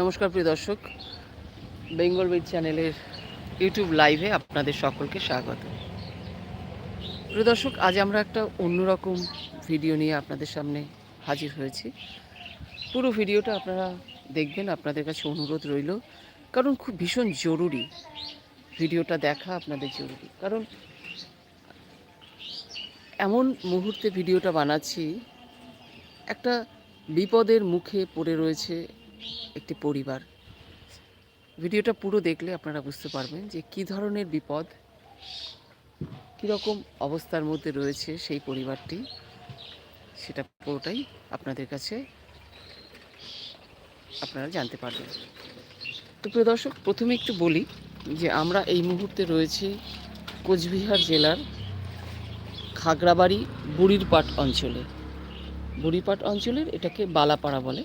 নমস্কার প্রিয় দর্শক। বেঙ্গল বেদ চ্যানেলের ইউটিউব লাইভে আপনাদের সকলকে স্বাগত। প্রিয় দর্শক, আজ আমরা একটা অন্যরকম ভিডিও নিয়ে আপনাদের সামনে হাজির হয়েছি। পুরো ভিডিওটা আপনারা দেখবেন, আপনাদের কাছে অনুরোধ রইল। কারণ খুব ভীষণ জরুরি ভিডিওটা দেখা আপনাদের জরুরি। কারণ এমন মুহূর্তে ভিডিওটা বানাচ্ছি, একটা বিপদের মুখে পড়ে রয়েছে একটি পরিবার। ভিডিওটা পুরো দেখলে আপনারা বুঝতে পারবেন যে কী ধরনের বিপদ, কীরকম অবস্থার মধ্যে রয়েছে সেই পরিবারটি, সেটা পুরোটাই আপনাদের কাছে আপনারা জানতে পারবেন। তো প্রিয় দর্শক, প্রথমে একটু বলি যে আমরা এই মুহূর্তে রয়েছি কোচবিহার জেলার খাগড়াবাড়ি বুড়িরপাট অঞ্চলে। বুড়িপাট অঞ্চলের এটাকে বালাপাড়া বলে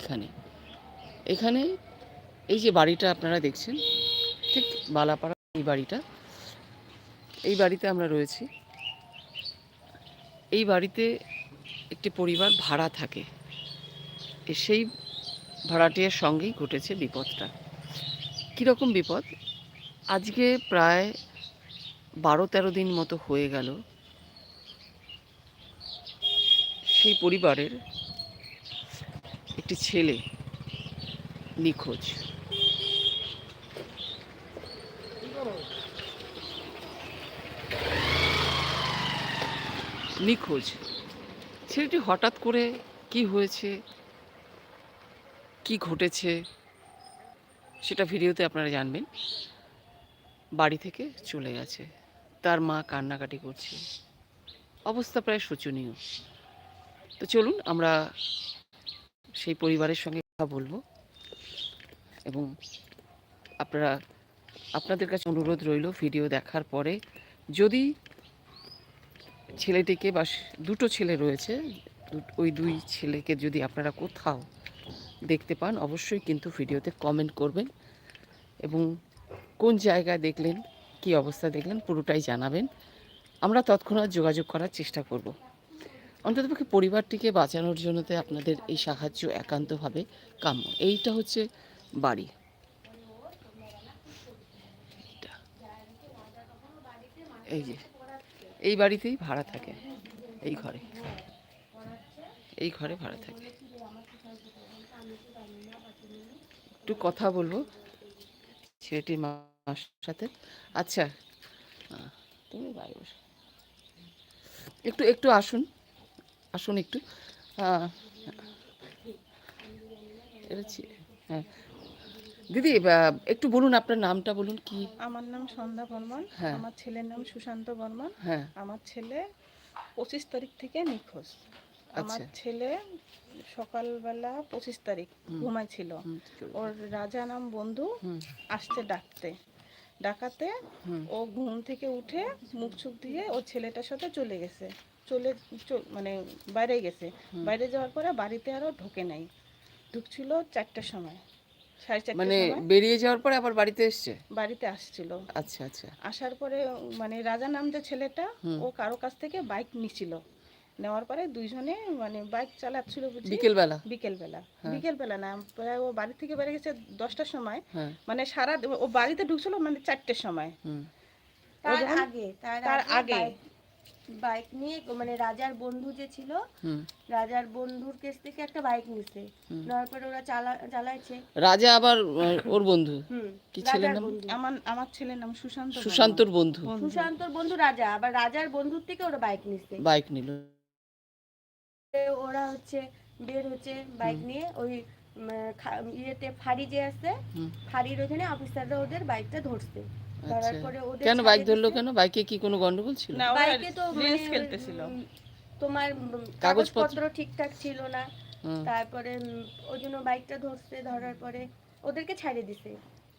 এখানে। এখানে এই যে বাড়িটা আপনারা দেখছেন, ঠিক বালাপাড়া এই বাড়িটা, এই বাড়িতে আমরা রয়েছি। এই বাড়িতে একটি পরিবার ভাড়া থাকে সেই ভাড়াটিয়ার সঙ্গেই ঘটেছে বিপদটা। কীরকম বিপদ? আজকে প্রায় বারো তেরো দিন মতো হয়ে গেল। সেই পরিবারের একটি ছেলে নিখোঁজ। নিখোঁজ। ছেলেটি হঠাৎ করে কি হয়েছে? কি ঘটেছে? সেটা ভিডিওতে আপনারা জানবেন। বাড়ি থেকে চলে গেছে। তার মা কান্নাকাটি করছে। অবস্থা প্রায় শোচনীয়। তো চলুন আমরা সেই পরিবারের সঙ্গে কথা বলব। এবং আপনারা, আপনাদের কাছে অনুরোধ রইল ভিডিও দেখার পরে। যদি ছেলেটিকে বা দুটো ছেলে রয়েছে ওই দুই ছেলেকে যদি আপনারা কোথাও দেখতে পান, অবশ্যই কিন্তু ভিডিওতে কমেন্ট করবেন এবং কোন জায়গায় দেখলেন, কি অবস্থা দেখলেন, পুরোটাই জানাবেন। আমরা তৎক্ষণাৎ যোগাযোগ করার চেষ্টা করব। অন্ততপক্ষে পরিবারটিকে বাঁচানোর জন্যতে আপনাদের এই সাহায্য একান্তভাবে কাম্য। এইটা হচ্ছে বাড়ি। এই যে, এই বাড়িতেই ভাড়া থাকে, এই ঘরে। এই ঘরে ভাড়া থাকে। একটু কথা বলব ছেলেটির মার সাথে। আচ্ছা তুমি বাইরে বসো। একটু একটু আসুন আসুন একটু। হ্যাঁ দিদি একটু বলুন আপনার নামটা বলুন কি? আমার নাম সন্ধ্যা বর্মন। হ্যাঁ। আমার ছেলের নাম সুশান্ত বর্মন। হ্যাঁ। আমার ছেলে পঁচিশ তারিখ থেকে নিখোঁজ। আমার আচ্ছা। ছেলে সকালবেলা পঁচিশ তারিখ। ঘুমাইছিল। ওর রাজা নাম বন্ধু আসছে ডাকতে। ডাকাতে ও ঘুম থেকে উঠে মুখ চুখ দিয়ে ওর ছেলেটার সাথে চলে গেছে। চলে চল- মানে বাইরে গেছে। বাইরে যাওয়ার পরে বাড়িতে আরও ঢোকে নাই। ঢুকছিল চারটার সময়। মানে বেরিয়ে যাওয়ার পরে আবার বাড়িতে এসছে? বাড়িতে আসছিল। আচ্ছা আচ্ছা। আসার পরে মানে রাজা নাম যে ছেলেটা ও কারও কাছ থেকে বাইক নিছিল। নেওয়ার পরে দুইজনে মানে বাইক চালাচ্ছিল বিকেলবেলা? বিকেলবেলা। হ্যাঁ। বিকেলবেলা না প্রায় ও বাড়ি থেকে বেরিয়ে গেছে দশটার সময়। হ্যাঁ। মানে সারা ও বাড়িতে ঢুকছিল মানে চারটের সময়। হুম। তার আগে তার আগে। বাইক- নিয়ে মানে রাজার বন্ধু যে ছিল রাজার বন্ধুর কাছ থেকে একটা বাইক নিছে। নেওয়ার পরে ওরা চালা চালাইছে। রাজা আবার ওর বন্ধু? কি ছেলের নাম? আমার আমার ছেলের নাম সুশান্ত সুশান্তর বন্ধু। সুশান্তর বন্ধু রাজা আবার রাজার বন্ধুর থেকে ওরা বাইক নিছে। বাইক নিল। ওরা হচ্ছে বের হচ্ছে বাইক নিয়ে ওই ইয়েতে ফাঁড়ি যে আছে হুম। ফাঁড়ির ওখানে অফিসাররা ওদের বাইকটা ধরছে। ধরার পরে ওদের কেন বাইক ধরলো কেন? বাইকে কি কোনো গন্ডগোল ছিল? না বাইকে তো মানে রিলস খেলতেছিল তোমার কাগজপত্র- কাগজপত্র ঠিকঠাক ছিল না। তারপরে ওই জন্য বাইকটা ধরছে ধরার পরে ওদেরকে ছাড়িয়ে দিছে।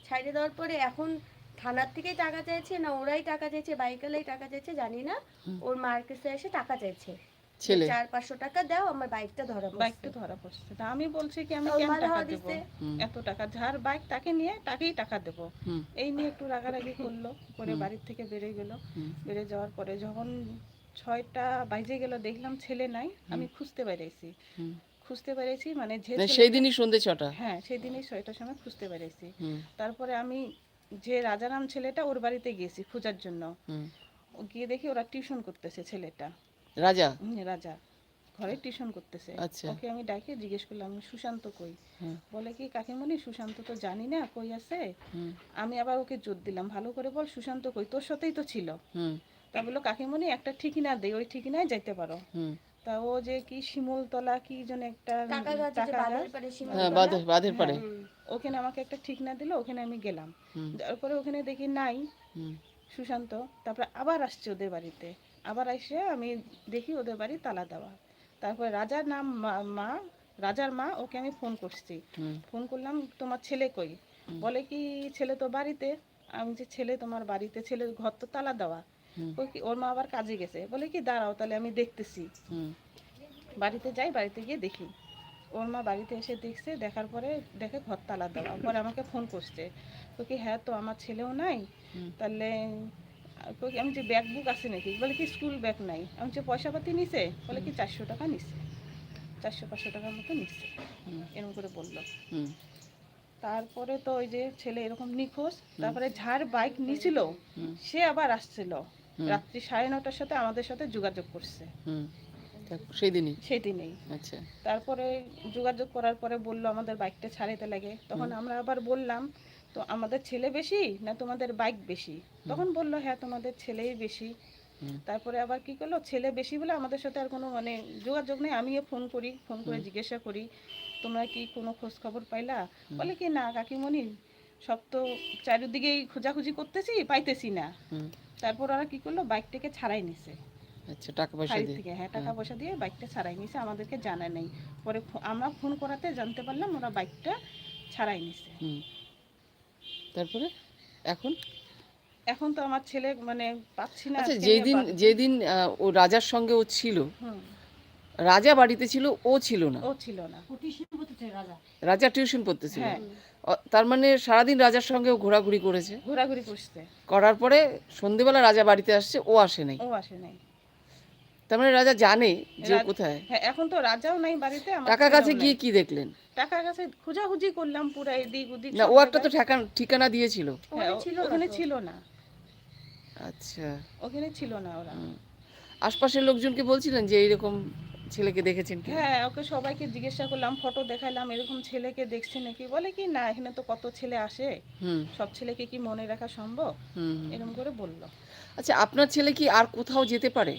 ছাড়িয়ে দেওয়ার পরে এখন থানার থেকেই টাকা চাইছে না ওরাই টাকা চাইছে বাইকালেই টাকা চাইছে জানি না। ওর মার কাছে এসে টাকা চাইছে। ছেলে। চার পাঁচশো টাকা দাও আমার বাইকটা ধরা বাইকটা ধরা পড়ছে। তা আমি বলছি কি আমি কেন টাকা দেবো? এত টাকা যার বাইক তাকে নিয়ে তাকেই টাকা দেবো। এই নিয়ে একটু রাগারাগি করল করে বাড়ির থেকে বেরিয়ে গেল। বেড়ে যাওয়ার পরে যখন ছয়টা বাজে গেল দেখলাম ছেলে নাই আমি খুঁজতে বেরিয়েছি। খুঁজতে পেরেছি মানে যে মানে সেই দিনই সন্ধে ছটা? হ্যাঁ সেই দিনই ছয়টার সময় খুঁজতে পেরেছি তারপরে আমি যে রাজারাম ছেলেটা ওর বাড়িতে গেছি খোঁজার জন্য। ও গিয়ে দেখি ওরা টিউশন করতেছে ছেলেটা। রাজা? রাজা। ঘরে টিউশন করতেছে। আচ্ছা। ওকে আমি ডাকে জিজ্ঞেস করলাম সুশান্ত কই? বলে কি কাকিমণি সুশান্ত তো জানি না কই আছে। আমি আবার ওকে জোর দিলাম ভালো করে বল সুশান্ত কই? তোর সাথেই তো ছিল। তা বলল কাকিমণি একটা ঠিকানা দেই ওই ঠিকানায় যাইতে পারো। তা ও যে কি শিমুলতলা কি যেন একটা বাঁধের পারে হ্যাঁ বাঁধের পারে ওখানে আমাকে একটা ঠিকানা দিল ওখানে আমি গেলাম। তারপরে ওখানে দেখি নাই সুশান্ত তারপরে আবার আসছে ওদের বাড়িতে। আবার এসে আমি দেখি ওদের বাড়ি তালা দেওয়া। তারপরে রাজার নাম মা- রাজার মা ওকে আমি ফোন করছি। ফোন করলাম তোমার ছেলে কই? বলে কি ছেলে তো বাড়িতে। আমি যে ছেলে তোমার বাড়িতে ছেলের ঘর তো তালা দেওয়া। ওই কি ওর মা আবার কাজে গেছে। বলে কি দাঁড়াও তাহলে আমি দেখতেছি। বাড়িতে যাই বাড়িতে গিয়ে দেখি। ওর মা বাড়িতে এসে দেখছে দেখার পরে দেখে ঘর তালা দেওয়া। পরে আমাকে ফোন করছে। তো কি হ্যাঁ তো আমার ছেলেও নাই। তাহলে আমি যে ব্যাগ বুক আছে নাকি বলে কি স্কুল ব্যাগ নাই? আমি যে পয়সা পাতি নিছে বলে কি চারশো টাকা নিছে? চারশো পাঁচশো টাকার মতো নিচ্ছে এরকম করে বলল। তারপরে তো ওই যে ছেলে এরকম নিখোঁজ তারপরে যার বাইক নিছিল সে আবার আসছিল। রাত্রি সাড়ে নটার সাথে আমাদের সাথে যোগাযোগ করছে। হুম। তারপর সেই দিনই? আচ্ছা। তারপরে যোগাযোগ করার পরে বলল আমাদের বাইকটা ছাড়াইতে লাগে। তখন আমরা আবার বললাম তো আমাদের ছেলে বেশি না তোমাদের বাইক বেশি? তখন বলল হ্যাঁ তোমাদের ছেলেই বেশি। তারপরে আবার কি করল? ছেলে বেশি বলে আমাদের সাথে আর কোনো মানে যোগাযোগ নেই। আমিও ফোন করি ফোন করে জিজ্ঞাসা করি তোমরা কি কোনো খোঁজ খবর পাইলা? বলে কি না কাকিমণি সব তো চারিদিকেই খোঁজাখুঁজি করতেছি পাইতেছি না। তারপর ওরা কি করল? বাইকটাকে ছাড়াই নিছে। আচ্ছা টাকা পয়সা দিয়ে। হ্যাঁ টাকা পয়সা দিয়ে বাইকটা ছাড়াই নিছে আমাদেরকে জানা নেই। পরে আমরা ফোন করাতে জানতে পারলাম ওরা বাইকটা ছাড়াই নিছে। তারপরে এখন? এখন তো আমার ছেলে মানে পাচ্ছি না আচ্ছা যেদিন যেদিন ও রাজার সঙ্গে ও ছিল রাজা বাড়িতে ছিল ও ছিল না। ও ছিল না। রাজা। টিউশন পড়তেছিল। হ্যাঁ। তার মানে সারাদিন রাজার সঙ্গে ও ঘোরাঘুরি করেছে। ঘোরাঘুরি করছে। করার পরে সন্ধেবেলা রাজা বাড়িতে আসছে ও আসে নাই। ও আসে নাই। তার মানে রাজা জানে যে কোথায়। হ্যাঁ এখন তো রাজাও নাই বাড়িতে টাকা কাছে গিয়ে কি দেখলেন? টাকা কাছে খোঁজাখুঁজি করলাম পুরো এদিক ওদিক না ও একটা তো ঠিকানা ঠিকানা দিয়েছিল। হ্যাঁ, ছিল ওখানে ছিল না। আচ্ছা। ওখানে ছিল না ওরা। আশপাশের লোকজনকে বলছিলেন যে এইরকম ছেলেকে দেখেছেন কি হ্যাঁ ওকে সবাইকে জিজ্ঞাসা করলাম ফটো দেখালাম এরকম ছেলেকে দেখছি নাকি? বলে কি না এখানে তো কত ছেলে আসে। হুম। সব ছেলেকে কি মনে রাখা সম্ভব। এরকম করে বলল। আচ্ছা আপনার ছেলে কি আর কোথাও যেতে পারে?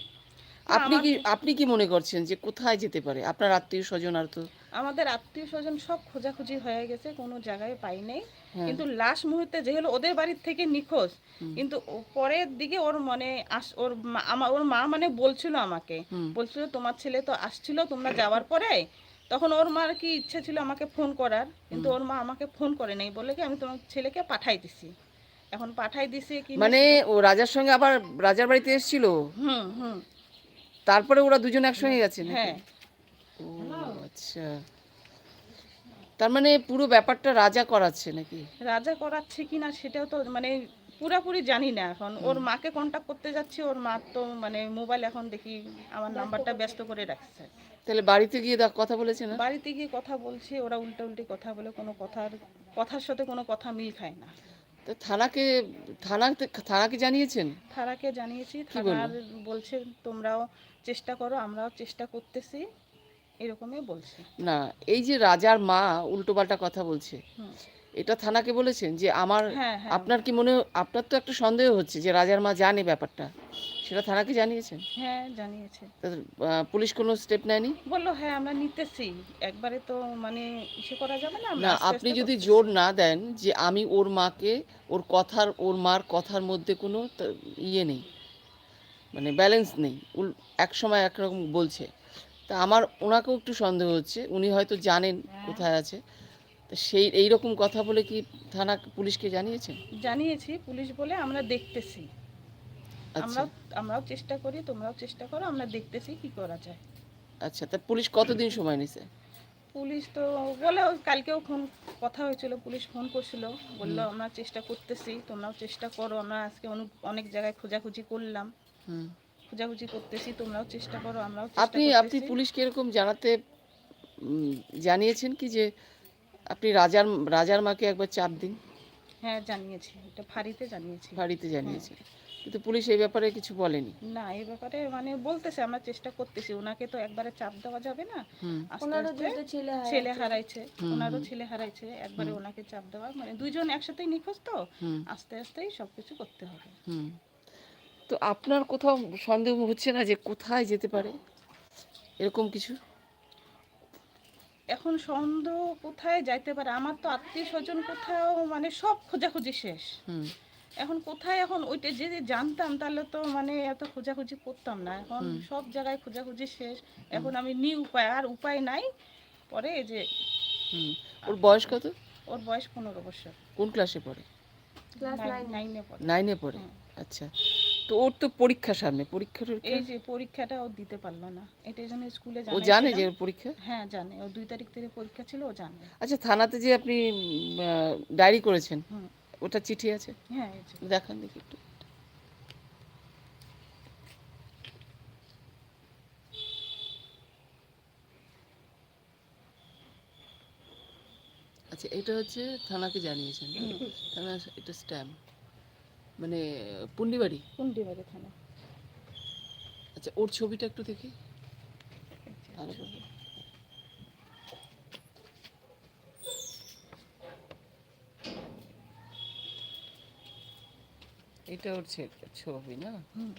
আপনি কি আপনি কি মনে করছেন যে কোথায় যেতে পারে? আপনার আত্মীয় স্বজন আর তো? আমাদের আত্মীয় স্বজন সব খোঁজাখুঁজি হয়ে গেছে কোনো জায়গায় পাই নাই। হ্যাঁ। কিন্তু লাস্ট মুহূর্তে যে হলো ওদের বাড়ির থেকে নিখোঁজ। কিন্তু পরের দিকে ওর মানে ওর মা- ওর মা মানে বলছিল আমাকে। বলছিল তোমার ছেলে তো আসছিল তোমরা যাওয়ার পরে? তখন ওর মার কি ইচ্ছে ছিল আমাকে ফোন করার। কিন্তু ওর মা আমাকে ফোন করে নাই বলে কি আমি তোমার ছেলেকে পাঠাই দিছি। এখন পাঠাই দিছি কি মানে ও রাজার সঙ্গে আবার রাজার বাড়িতে এসেছিল? হুম হুম। তারপরে ওরা দুজন একসঙ্গে গেছে হ্যাঁ। ও আচ্ছা। তার মানে পুরো ব্যাপারটা রাজা করাচ্ছে নাকি? রাজা করাচ্ছে কিনা সেটাও তো মানে পুরাপুরি জানি না এখন। ওর মাকে কন্টাক্ট করতে যাচ্ছি ওর মা তো মানে মোবাইল এখন দেখি আমার নাম্বারটা ব্যস্ত করে রাখছে। তাহলে বাড়িতে গিয়ে কথা বলেছে না? বাড়িতে গিয়ে কথা বলছে ওরা উল্টা উল্টি কথা বলে কোনো কথার কথার সাথে কোনো কথা মিল খায় না। তো থানাকে থানাতে থানাকে জানিয়েছেন? থানাকে জানিয়েছি কি? থানার বলছে তোমরাও চেষ্টা করো আমরাও চেষ্টা করতেছি এরকমই বলছে। না এই যে রাজার মা উল্টোপাল্টা কথা বলছে এটা থানাকে বলেছেন যে আমার হ্যাঁ হ্যাঁ। আপনার কি মনে আপনার তো একটা সন্দেহ হচ্ছে যে রাজার মা জানে ব্যাপারটা সেটা থানাকে জানিয়েছেন? হ্যাঁ জানিয়েছে। পুলিশ কোনো স্টেপ নেয়নি? বলল হ্যাঁ আমরা নিতেছি একবারে তো মানে ইসে করা যাবে না না আপনি যদি জোর না দেন যে আমি ওর মাকে ওর কথার ওর মার কথার মধ্যে কোনো ইয়ে নেই। মানে ব্যালেন্স নেই। উল এক সময় একরকম বলছে। তা আমার ওনাকেও একটু সন্দেহ হচ্ছে। উনি হয়তো জানেন কোথায় আছে। তা সেই এই রকম কথা বলে কি থানা পুলিশকে জানিয়েছেন জানিয়েছি পুলিশ বলে আমরা দেখতেছি। আচ্ছা। আমরাও আমরাও চেষ্টা করি তোমরাও চেষ্টা করো আমরা দেখতেছি কি করা যায়। আচ্ছা তা পুলিশ কতদিন সময় নিছে? পুলিশ তো বলে কালকেও ফোন কথা হয়েছিল পুলিশ ফোন করছিল। বলল আমরা চেষ্টা করতেছি তোমরাও চেষ্টা করো আমরা আজকে অনু- অনেক জায়গায় খোঁজাখুঁজি করলাম। খোঁজাখুঁজি করতেছি তোমরাও চেষ্টা করো আমরাও আপনি আপনি। পুলিশকে এরকম জানাতে জানিয়েছেন কি যে আপনি রাজার রাজার মাকে একবার চাপ দিন? হ্যাঁ জানিয়েছি। এটা ফাঁড়িতে জানিয়েছি। বাড়িতে জানিয়েছি। কিন্তু পুলিশ এই ব্যাপারে কিছু বলেনি? না এই ব্যাপারে মানে বলতেছে আমরা চেষ্টা করতেছি। ওনাকে তো একবারে চাপ দেওয়া যাবে না। ওনারও ছেলে ছেলে হারাইছে। হারাইছে ওনারও ছেলে হারাইছে একবারে ওনাকে চাপ দেওয়া। মানে দুইজন একসাথেই নিখোঁজ তো? আস্তে আস্তেই সবকিছু করতে হবে। হুম। তো আপনার কোথাও সন্দেহ হচ্ছে না যে কোথায় যেতে পারে? এরকম কিছু? এখন সন্দেহ কোথায় যাইতে পারে? আমার তো আত্মীয় স্বজন কোথাও মানে সব খোঁজাখুঁজি শেষ। হুম। এখন কোথায় এখন? ওইটা যদি জানতাম তাহলে তো মানে এত খোঁজাখুঁজি করতাম না। এখন সব জায়গায় খোঁজাখুঁজি শেষ। এখন আমি নি উপায় আর উপায় নাই। পরে যে ওর বয়স কত? ওর বয়স পনেরো বছর। কোন ক্লাসে পড়ে? নাইনে পড়ে। নাইনে পড়ে? আচ্ছা। তো ওর তো পরীক্ষা সামনে পরীক্ষা এই যে পরীক্ষাটা ও দিতে পারল না। এটার জন্য স্কুলে ও জানে যে ওর পরীক্ষা? হ্যাঁ জানে। ও দুই তারিখ থেকে পরীক্ষা ছিল ও জানে। আচ্ছা থানাতে যে আপনি ডায়েরি করেছেন ওটা চিঠি আছে? হ্যাঁ দেখান দেখি একটু। আচ্ছা এটা হচ্ছে থানাকে জানিয়েছেন থানা এটা স্ট্যাম্প। মানে পুন্ডিবাড়ি? কুন্ডিবাড়ি থানা। আচ্ছা ওর ছবিটা একটু দেখি। এটা ওর ছবি না? হুম।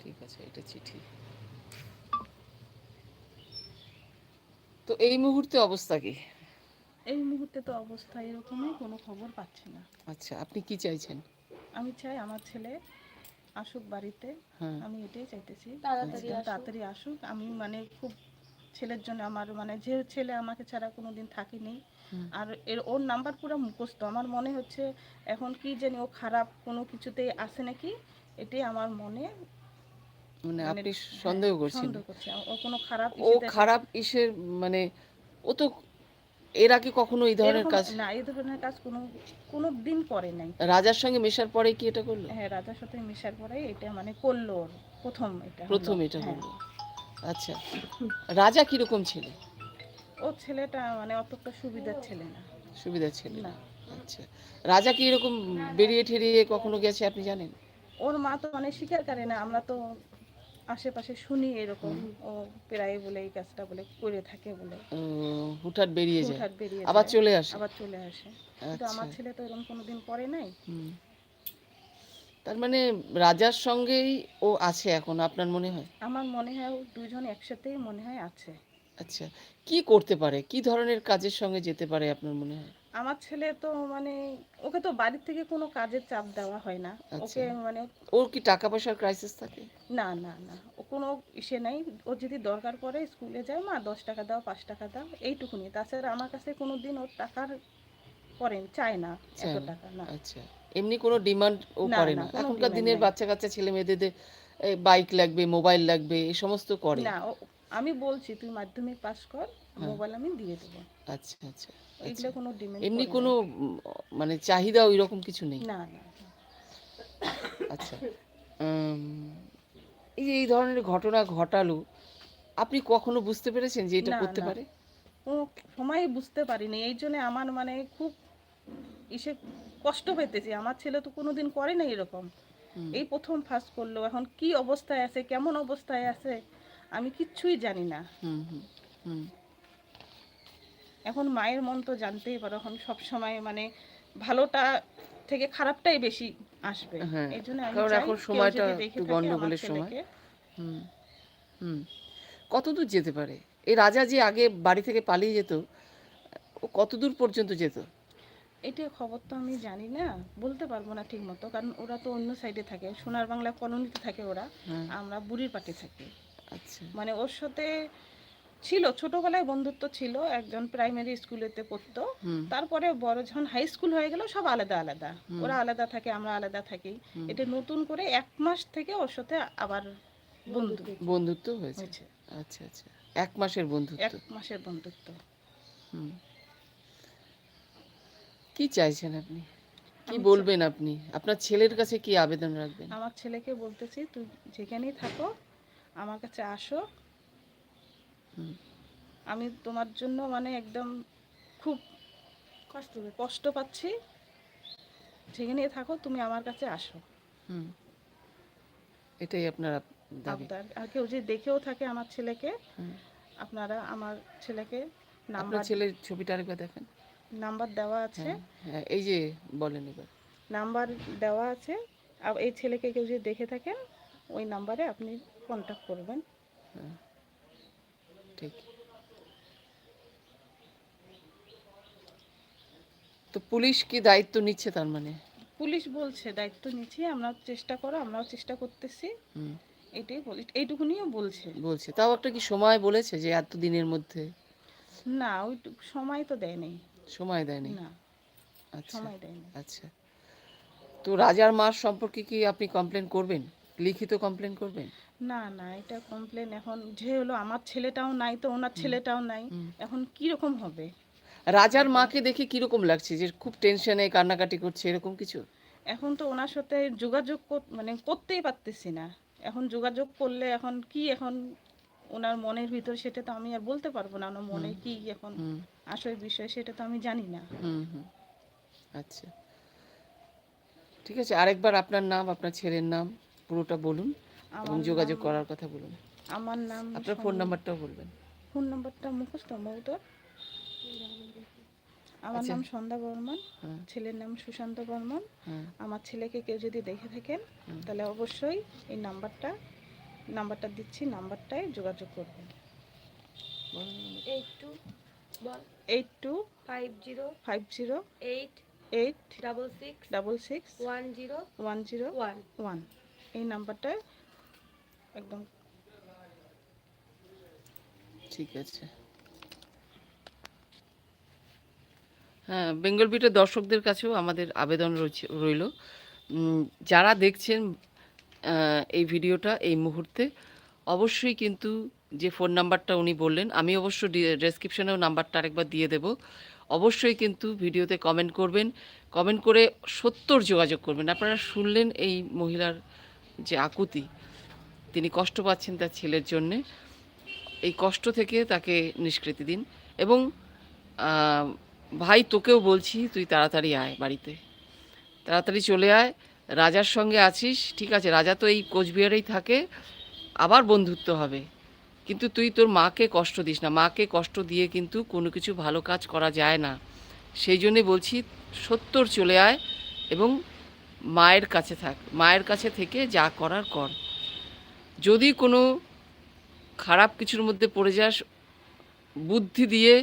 ঠিক আছে এটা চিঠি। তো এই মুহূর্তে অবস্থা কি? এই মুহূর্তে তো অবস্থা এরকমই কোনো খবর পাচ্ছি না। আচ্ছা আপনি কি চাইছেন? আমি চাই আমার ছেলে আসুক বাড়িতে হ্যাঁ। আমি এটাই চাইতেছি। তাড়াতাড়ি আসুক। তাড়াতাড়ি আসুক আমি মানে খুব ছেলের জন্য আমার মানে যে ছেলে আমাকে ছাড়া কোনো দিন থাকেনি। আর এর ওর নাম্বার পুরো মুখস্থ। আমার মনে হচ্ছে এখন কি জানি ও খারাপ কোনো কিছুতেই আসে নাকি এটাই আমার মনে। মানে মানে আপনি হ্যাঁ, সন্দেহ করছেন। সন্দেহ করছে। ও কোনো খারাপ ও খারাপ ইসের মানে ও তো এর আগে কখনো এই ধরনের এরকম- কাজ না এই ধরনের কাজ কোনো কোনো দিন করে নাই। রাজার সঙ্গে মেশার পরে কি এটা করল? হ্যাঁ রাজার সাথে মিশার পরে এটা মানে করল ওর প্রথম এটা হলো। প্রথম এটা হ্যাঁ। হলো আচ্ছা রাজা কীরকম ছেলে? ও ছেলেটা মানে অতটা সুবিধার ছেলে না। সুবিধা ছেলে না। আচ্ছা রাজা কি এরকম বেরিয়ে ঠেরিয়ে কখনো গেছে আপনি জানেন? ওর মা তো মানে স্বীকার করে না আমরা তো আশেপাশে শুনি এরকম ও প্রায় বলে এই কাজটা বলে করে থাকে বলে। হুটহাট বেরিয়ে যায়। হুটহাট বেরিয়ে আবার চলে আসে? আবার চলে আসে। কিন্তু আচ্ছা। আমার ছেলে তো এরকম কোনোদিন করে নাই। হুম। তার মানে রাজার সঙ্গেই ও আছে এখন আপনার মনে হয়? আমার মনে হয় ও দুজন একসাথেই মনে হয় আছে। আচ্ছা। কি করতে পারে? কি ধরনের কাজের সঙ্গে যেতে পারে আপনার মনে হয়? আমার ছেলে তো মানে ওকে তো বাড়ির থেকে কোনো কাজের চাপ দেওয়া হয় না। আচ্ছা। ওকে মানে ওর কি টাকা পয়সার ক্রাইসিস থাকে? না না না। ও কোনো ইসে নাই। ও যদি দরকার পড়ে স্কুলে যায় মা দশ টাকা দাও পাঁচ টাকা দাও এইটুকুনি। তাছাড়া আমার কাছে কোনো দিন ওর টাকার করেন চায় না এত টাকা না। আচ্ছা। এমনি কোনো ডিমান্ড ও করে না, এখনকার দিনের বাচ্চা কাচ্চা ছেলে মেয়েদের বাইক লাগবে মোবাইল লাগবে এই সমস্ত করে। না আমি বলছি তুই মাধ্যমিক পাস কর। মোবাইল আমি দিয়ে দেবো। আচ্ছা আচ্ছা এগুলো কোনো ডিমান্ড এমনি কোনো মানে চাহিদা ওই রকম কিছু নেই? না না। আচ্ছা এই যে এই ধরনের ঘটনা ঘটালো আপনি কখনো বুঝতে পেরেছেন যে এটা করতে পারে? কোনো সময় বুঝতে পারিনি এই জন্য আমার মানে খুব ইসে কষ্ট পেতেছি। আমার ছেলে তো কোনোদিন করে না এরকম। এই প্রথম ফার্স্ট করল এখন কি অবস্থায় আছে কেমন অবস্থায় আছে আমি কিচ্ছুই জানি না। হুম হুম হুম। এখন মায়ের মন তো জানতেই পারো এখন সব সময় মানে ভালোটা থেকে খারাপটাই বেশি আসবে। হ্যাঁ, এই জন্য এখন সময়টা একটু গন্ডগোলের সময়। ছেলেকে, হুম হুম। কত যেতে পারে? এই রাজা যে আগে বাড়ি থেকে পালিয়ে যেত ও কত দূর পর্যন্ত যেত? এটা খবর তো আমি জানি না বলতে পারব না ঠিক মতো কারণ ওরা তো অন্য সাইডে থাকে সোনার বাংলা কলোনিতে থাকে ওরা হ্যাঁ। আমরা বুড়ির পাটে থাকি। আচ্ছা। মানে ওর সাথে ছিল ছোটবেলায় বন্ধুত্ব ছিল একজন প্রাইমারি স্কুলেতে পড়তো। তারপরে বড় যখন হাই স্কুল হয়ে গেল সব আলাদা আলাদা। ওরা আলাদা থাকে আমরা আলাদা থাকি। এটা নতুন করে এক মাস থেকে ওর সাথে আবার বন্ধু বন্ধুত্ব হয়েছে। আচ্ছা আচ্ছা। এক মাসের বন্ধুত্ব? এক মাসের বন্ধুত্ব। কি চাইছেন আপনি? কি বলবেন আপনি? আপনার ছেলের কাছে কি আবেদন রাখবেন? আমার ছেলেকে বলতেছি তুই যেখানেই থাকো আমার কাছে আসো। আমি তোমার জন্য মানে একদম খুব কষ্ট কষ্ট পাচ্ছি। যেখানেই থাকো তুমি আমার কাছে আসো। হুম। এটাই আপনার আপ- আবদার। আর কেউ যদি দেখেও থাকে আমার ছেলেকে আপনারা আমার ছেলেকে নাম্বার ছেলের ছবিটা আরেকবার দেখেন। নাম্বার দেওয়া আছে। হ্যাঁ হ্যাঁ এই যে বলেন এবার। নাম্বার দেওয়া আছে। আর এই ছেলেকে কেউ যদি দেখে থাকেন ওই নাম্বারে আপনি কন্ট্যাক্ট করবেন। হ্যাঁ। ঠিক। তো পুলিশ কি দায়িত্ব নিচ্ছে তার মানে? পুলিশ বলছে দায়িত্ব নিচ্ছি আমরা চেষ্টা করো আমরাও চেষ্টা করতেছি। এটাই বলি এইটুকুনিও বলছে। বলছে। তাও একটা কি সময় বলেছে যে এত দিনের মধ্যে? না ওই সময় তো দেয়নি সময় দেয়নি না আচ্ছা। সময় দেয়নি আচ্ছা। তো রাজার মাস সম্পর্কে কি আপনি কমপ্লেন করবেন? লিখিত কমপ্লেন করবেন? না না এটা কমপ্লেন এখন যে হলো আমার ছেলেটাও নাই তো ওনার ছেলেটাও নাই। এখন কি রকম হবে? রাজার মাকে দেখে কীরকম লাগছে যে খুব টেনশনে কান্নাকাটি করছে এরকম কিছু? এখন তো ওনার সাথে যোগাযোগ মানে করতেই পারতেছি না। এখন যোগাযোগ করলে এখন কি এখন ওনার মনের ভিতর সেটা তো আমি আর বলতে পারব না ওনার মনে কি এখন আসল বিষয় সেটা তো আমি জানি না। আচ্ছা। ঠিক আছে আরেকবার আপনার নাম আপনার ছেলের নাম পুরোটা বলুন। এবং যোগাযোগ করার কথা বলুন। আমার নাম আপনার ফোন নাম্বারটাও বলবেন। ফোন নাম্বারটা মুখস্থ মৌতর আমার আচ্ছা। নাম সন্ধ্যা বর্মন হ্যাঁ। ছেলের নাম সুশান্ত বর্মন। হ্যাঁ। আমার ছেলেকে কেউ যদি দেখে থাকেন তাহলে অবশ্যই এই নাম্বারটা নাম্বারটা দিচ্ছি নাম্বারটায় যোগাযোগ করবেন। Eight two eight two five zero five zero eight eight double six double six one zero one zero one one. এই নাম্বারটায় একদম। ঠিক আছে। হ্যাঁ বেঙ্গল বিটের দর্শকদের কাছেও আমাদের আবেদন রইল। যারা দেখছেন এই ভিডিওটা এই মুহূর্তে, অবশ্যই কিন্তু যে ফোন নাম্বারটা উনি বললেন, আমি অবশ্য ডেসক্রিপশনেও নাম্বারটা আরেকবার দিয়ে দেব। অবশ্যই কিন্তু ভিডিওতে কমেন্ট করবেন, কমেন্ট করে সত্তর যোগাযোগ করবেন। আপনারা শুনলেন এই মহিলার যে আকুতি তিনি কষ্ট পাচ্ছেন তার ছেলের জন্যে। এই কষ্ট থেকে তাকে নিষ্কৃতি দিন। এবং ভাই তোকেও বলছি, তুই তাড়াতাড়ি আয় বাড়িতে। তাড়াতাড়ি চলে আয়, রাজার সঙ্গে আছিস, ঠিক আছে, রাজা তো এই কোচবিহারেই থাকে, আবার বন্ধুত্ব হবে। কিন্তু তুই তোর মাকে কষ্ট দিস না। মাকে কষ্ট দিয়ে কিন্তু কোনো কিছু ভালো কাজ করা যায় না। সেই জন্যে বলছি, সত্তর চলে আয় এবং মায়ের কাছে থাক। মায়ের কাছে থেকে যা করার কর। যদি কোনো খারাপ কিছুর মধ্যে পড়ে যাস, বুদ্ধি দিয়ে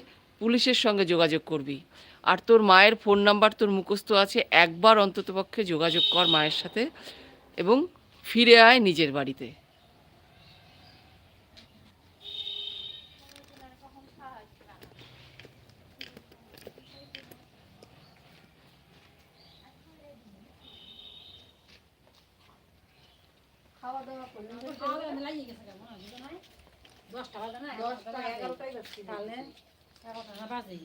পুলিশের সঙ্গে যোগাযোগ করবি। আর তোর মায়ের ফোন নাম্বার, তোর মুখস্থ আছে, একবার অন্ততপক্ষে যোগাযোগ কর মায়ের সাথে এবং ফিরে আয় নিজের বাড়িতে খাওয়া দাওয়া করলেন দশটা বাজে না দশটা এগারোটাই বাজছে তাহলে এগারোটা বাজে।